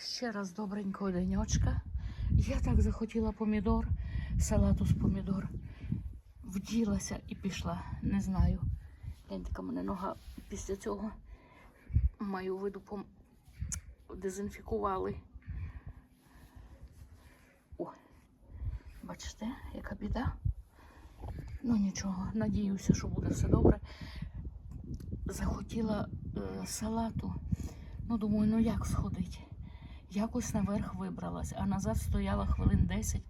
Ще раз добренького денечка. Я так захотіла помідор, салату з помідор. Вділася і пішла. Не знаю. Гляньте, мене нога після цього маю виду пом... дезінфікували. О, бачите, яка біда. Ну нічого, надіюся, що буде все добре. Захотіла е, салату. Ну, думаю, ну як сходить? Якось наверх вибралась, а назад стояла хвилин 10,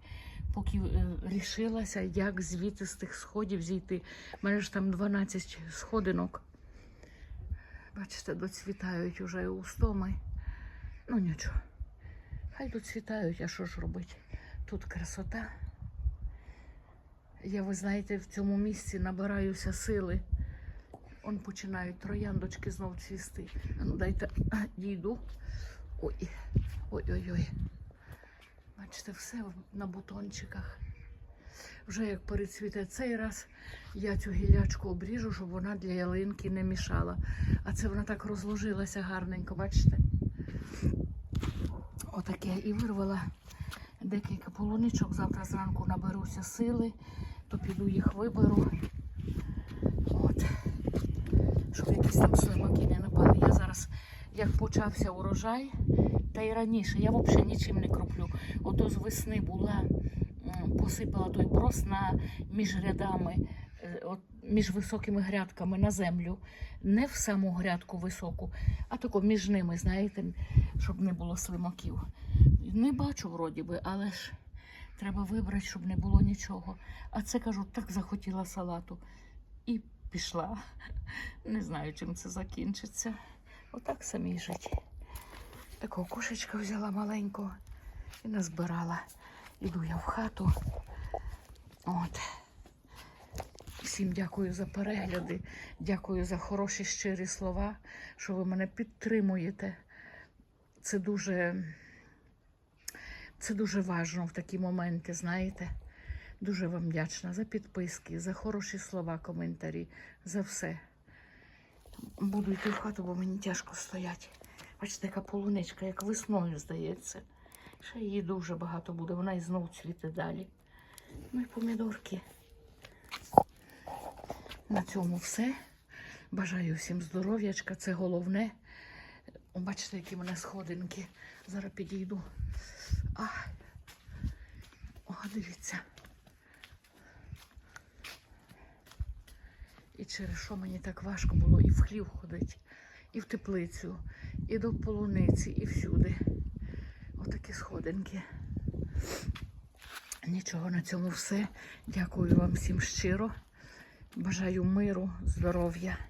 поки е, рішилася, як звідти з тих сходів зійти. У мене ж там 12 сходинок. Бачите, доцвітають уже устоми. Ну нічого. Хай доцвітають, а що ж робити? Тут красота. Я, ви знаєте, в цьому місці набираюся сили. Он починають трояндочки знов цвісти. Ну дайте дійду. Ой, ой-ой-ой. Бачите, все на бутончиках. Вже як перецвіте цей раз, я цю гілячку обріжу, щоб вона для ялинки не мішала. А це вона так розложилася гарненько, бачите? Отаке. І вирвала декілька полуничок. Завтра зранку наберуся сили, то піду їх виберу. От. Щоб якісь там слимаки не напали. Я зараз, як почався урожай, та й раніше, я взагалі нічим не кроплю. Ото з весни була, посипала той прос на між рядами, е, от, між високими грядками на землю. Не в саму грядку високу, а тако між ними, знаєте, щоб не було слимаків. Не бачу вроді би, але ж треба вибрати, щоб не було нічого. А це кажу, так захотіла салату. І пішла. Не знаю, чим це закінчиться. Отак самі жить. Такого кошечка взяла маленького і назбирала. Іду я в хату. От. Всім дякую за перегляди, дякую за хороші щирі слова, що ви мене підтримуєте. Це дуже, це дуже важно в такі моменти, знаєте. Дуже вам вдячна за підписки, за хороші слова, коментарі, за все. Буду йти в хату, бо мені тяжко стояти. Бачите, яка полуничка, як весною здається. Ще її дуже багато буде, вона і знов цвіте далі. Ну і помідорки. На цьому все. Бажаю всім здоров'ячка, це головне. Бачите, які в мене сходинки. Зараз підійду. А, о, дивіться. І через що мені так важко було і в хлів ходити, і в теплицю, і до полуниці, і всюди. Отакі сходинки. Нічого на цьому все. Дякую вам всім щиро. Бажаю миру, здоров'я.